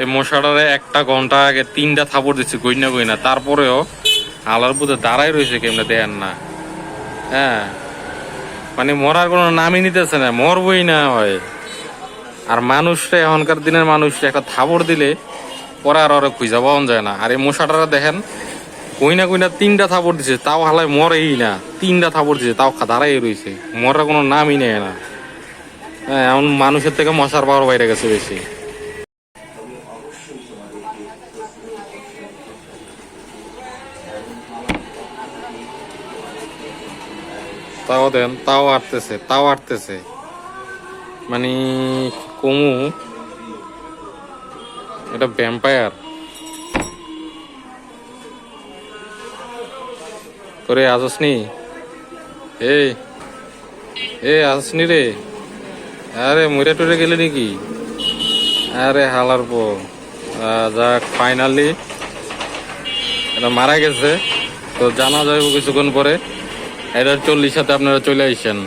এই মশাটারে একটা ঘণ্টা আগে তিনটা থাপড় দিচ্ছে কই না কই না তারপরেও আলার বুধে দাঁড়াই রয়েছে কেমনে দেন না। হ্যাঁ? মানে মরার কোনো নামই নিতেছে না, মরবই না হয়। আর মানুষরা, এখনকার দিনের মানুষটা একটা থাপড় দিলে পরে আর ওরা খুঁজা পাওয়া যায় না। আর এই মশাটারা দেখেন কই না কই না তিনটা থাপড় দিছে, তাও হালায় মরেই না। তিনটা থাপড় দিছে, তাও দাঁড়াই রয়েছে মরার কোনো নামই নেয় না। হ্যাঁ এমন মানুষের থেকে মশার পাওয়ার বাইরে গেছে বেশি। তাও দেন, তাও আটতেছে তাও আটতেছে মানে কমু, এটা ভ্যাম্পায়ার করে আসসনি? এই এ আসসনি রে। আরে, মরে টরে গেলে নাকি? আরে, হালার পো যাক ফাইনালি এটা মারা গেছে। তো জানা যাইব কিছুক্ষণ পরে। এটা চল্লিশ সাথে আপনারা চলে আইসেন।